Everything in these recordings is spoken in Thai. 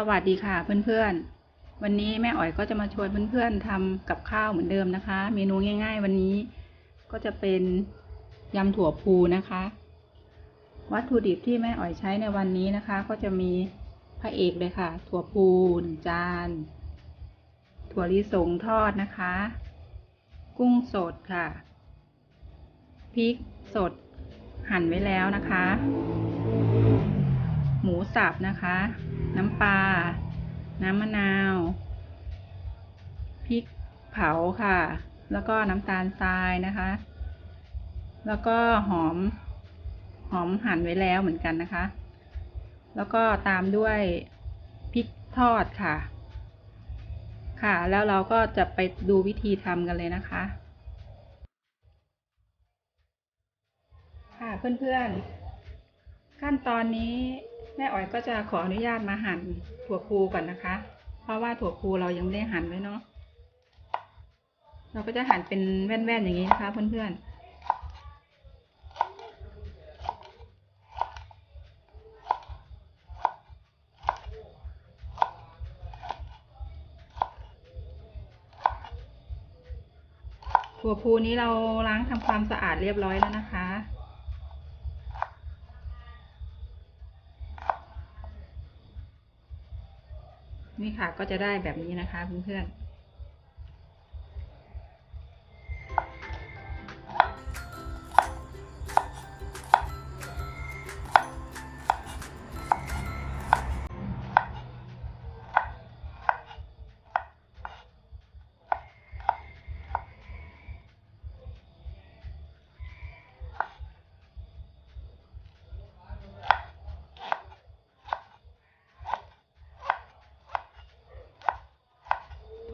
สวัสดีค่ะเพื่อนๆ วันนี้แม่อ๋อยก็จะมาชวนเพื่อนๆทำกับข้าวเหมือนเดิมนะคะ เมนูง่าย ๆ วันนี้ก็จะเป็นยำถั่วพูนะคะ วัตถุดิบที่แม่อ๋อยใช้ในวันนี้นะคะ ก็จะมีพระเอกเลยค่ะ ถั่วพูนจาน ถั่วลิสงทอดนะคะ กุ้งสดค่ะพริกสดหั่นไว้แล้วนะคะ หมูสับนะคะ น้ำปลา น้ำมะนาว พริกเผาค่ะ แล้วก็น้ำตาลทรายนะคะ แล้วก็หอม หอมหั่นไว้แล้วเหมือนกันนะคะ แล้วก็ตามด้วยพริกทอดค่ะ ค่ะ แล้วเราก็จะไปดูวิธีทำกันเลยนะคะ ค่ะเพื่อนๆ ขั้นตอนนี้ แม่อ๋อยก็จะขออนุญาตมาหั่นถั่วพูก่อนนะคะ เพราะว่าถั่วพูเรายังไม่ได้หั่นไว้เนาะเราก็จะหั่นเป็นแว่นๆอย่างนี้นะคะ เพื่อนๆถั่วพูนี้เราล้างทำความสะอาดเรียบร้อยแล้วนะคะ นี่ค่ะก็จะได้แบบนี้นะคะเพื่อนๆ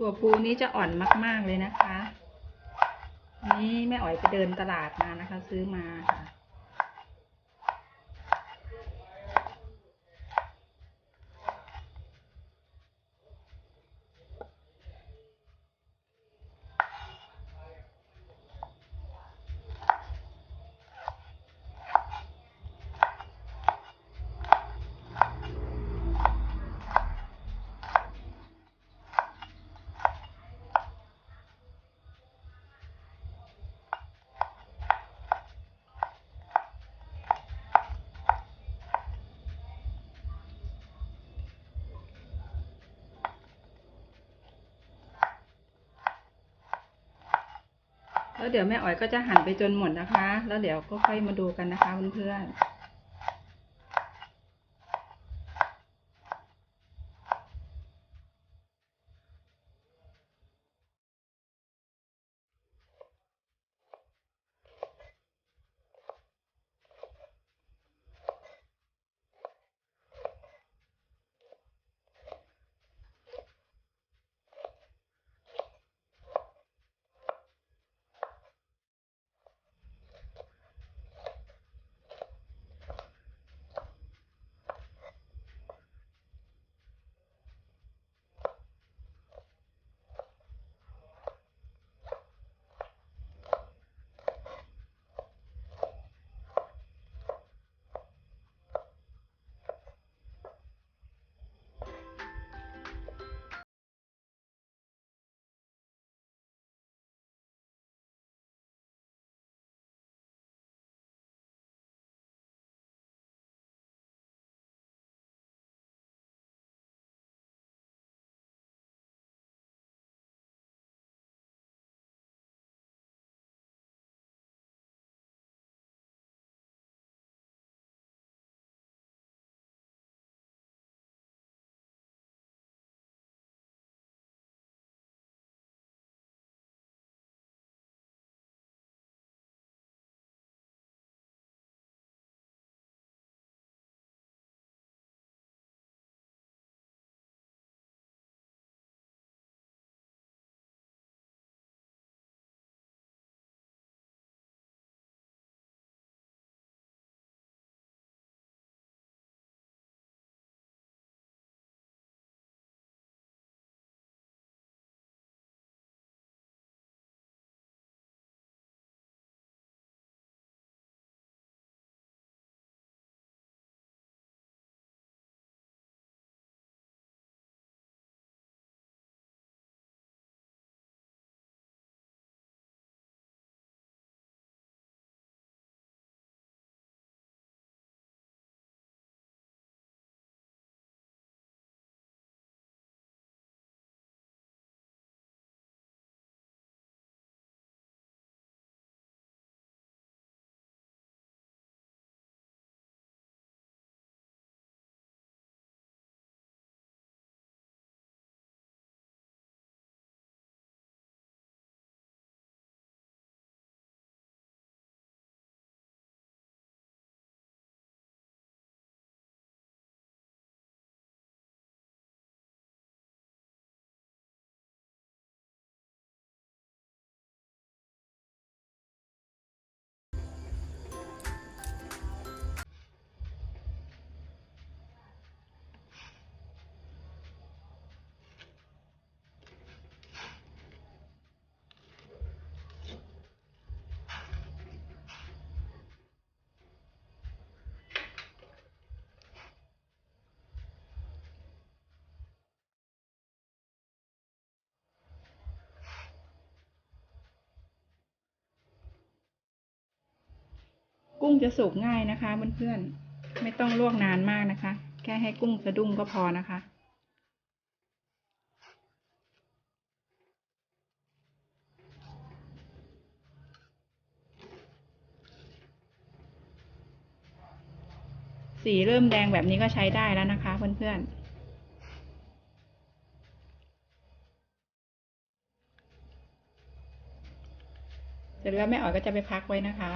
ถั่วพูนี้จะอ่อนมาก ๆ เลยนะคะ นี่แม่อ๋อยไปเดินตลาดมานะคะ ซื้อมาค่ะ แล้วเดี๋ยวแม่อ๋อยก็จะหั่นไปจนหมดนะคะ แล้วเดี๋ยวก็ค่อยมาดูกันนะคะเพื่อนๆ กุ้งจะสุกง่ายนะคะเพื่อนๆ ไม่ต้องลวกนานมากนะคะ แค่ให้กุ้งสะดุ้งก็พอนะคะ สีเริ่มแดงแบบนี้ก็ใช้ได้แล้วนะคะเพื่อนๆเสร็จแล้วแม่อ๋อยก็จะไปพักไว้นะคะ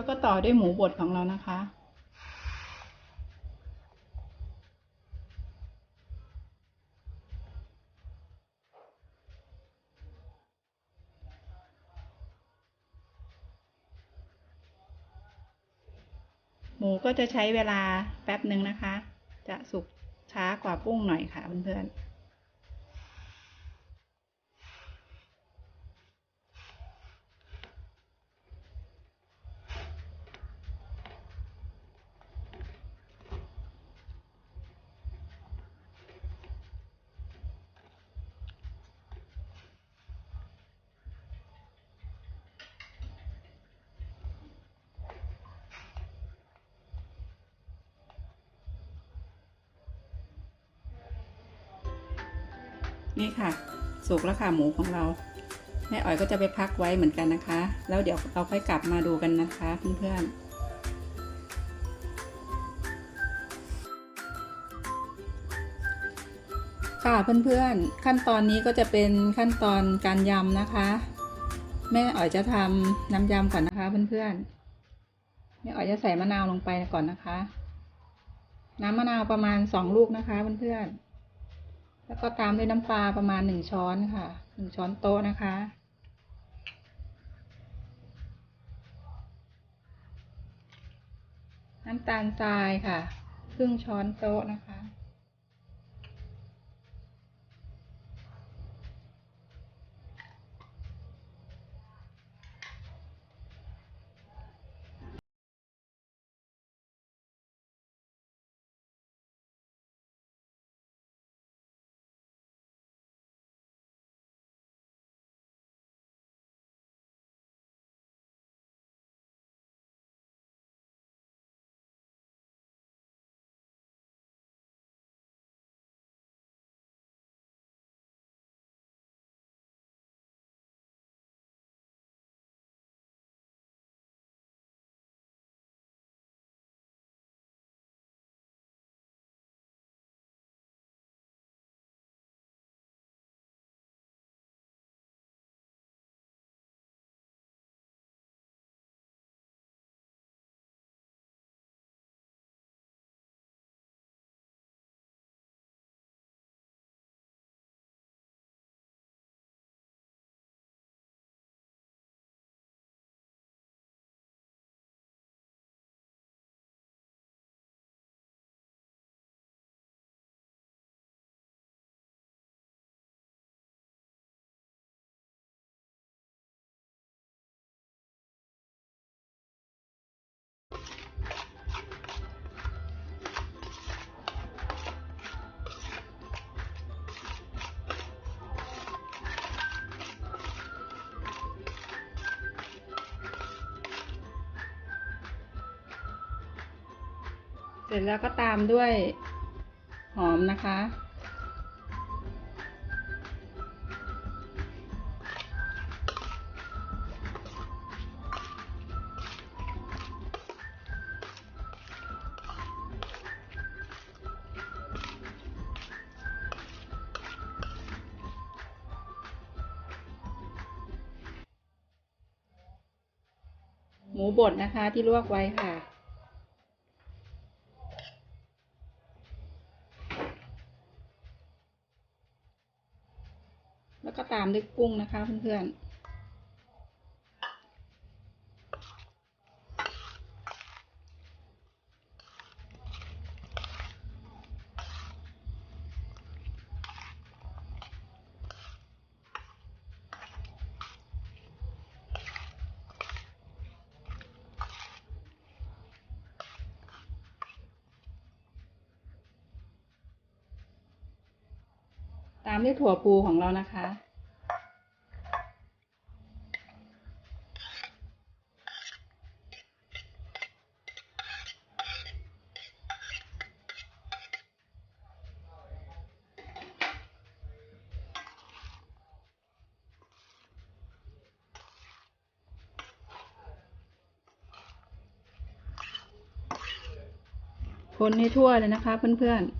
แล้วก็ต่อด้วยหมูบดของเรานะคะ หมูก็จะใช้เวลาแป๊บหนึ่งนะคะ จะสุกช้ากว่ากุ้งหน่อยค่ะเพื่อนๆ นี่ค่ะสุกแล้วค่ะหมูของเราแม่อ๋อยก็จะไปพักไว้เหมือนกันนะคะ แล้วเดี๋ยวเราค่อยกลับมาดูกันนะคะเพื่อนๆค่ะเพื่อนๆ ขั้นตอนนี้ก็จะเป็นขั้นตอนการยำนะคะ แม่อ๋อยจะทำน้ำยำก่อนนะคะเพื่อนๆแม่อ๋อยจะใส่มะนาวลงไปก่อนนะคะ น้ำมะนาวประมาณสองลูกนะคะเพื่อนๆ แล้วก็ตามด้วยน้ำปลาประมาณหนึ่งช้อนค่ะหนึ่งช้อนโต๊ะนะคะ น้ำตาลทรายค่ะ ครึ่งช้อนโต๊ะนะคะ เสร็จแล้วก็ตามด้วยหอมนะคะ หมูบดนะคะที่ลวกไว้ค่ะ ด้วยกุ้งนะคะเพื่อนๆามด้วยถั่วปูของเรานะคะ คนให้ทั่วเลยนะคะเพื่อนๆ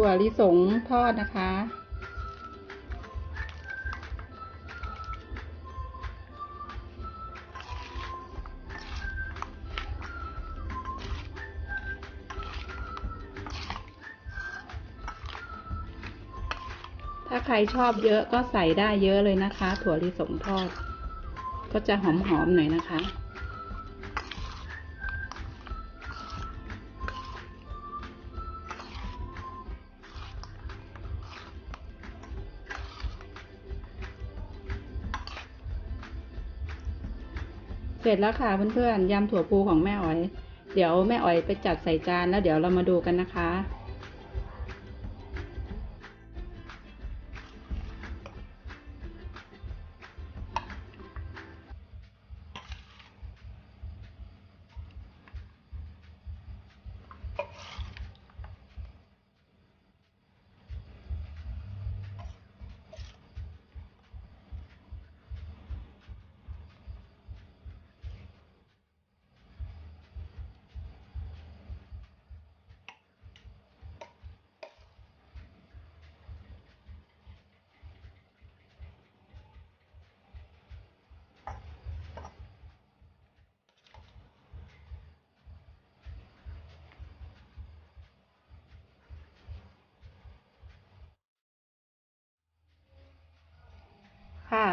ถั่วลิสงทอดนะคะ ถ้าใครชอบเยอะก็ใส่ได้เยอะเลยนะคะ ถั่วลิสงทอด ก็จะหอมๆหน่อยนะคะ เสร็จแล้วค่ะเพื่อนๆยำถั่วพูของแม่อ๋อย เดี๋ยวแม่อ๋อยไปจัดใส่จานแล้วเดี๋ยวเรามาดูกันนะคะ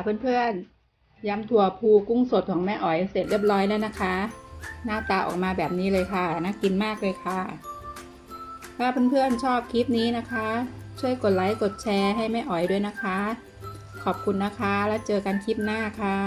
เพื่อนๆยำถั่วพูกุ้งสดของแม่อ๋อยเสร็จเรียบร้อยแล้วนะคะ หน้าตาออกมาแบบนี้เลยค่ะ น่ากินมากเลยค่ะ ถ้าเพื่อนๆชอบคลิปนี้นะคะ ช่วยกดไลค์กดแชร์ให้แม่อ๋อยด้วยนะคะ ขอบคุณนะคะแล้วเจอกันคลิปหน้าค่ะ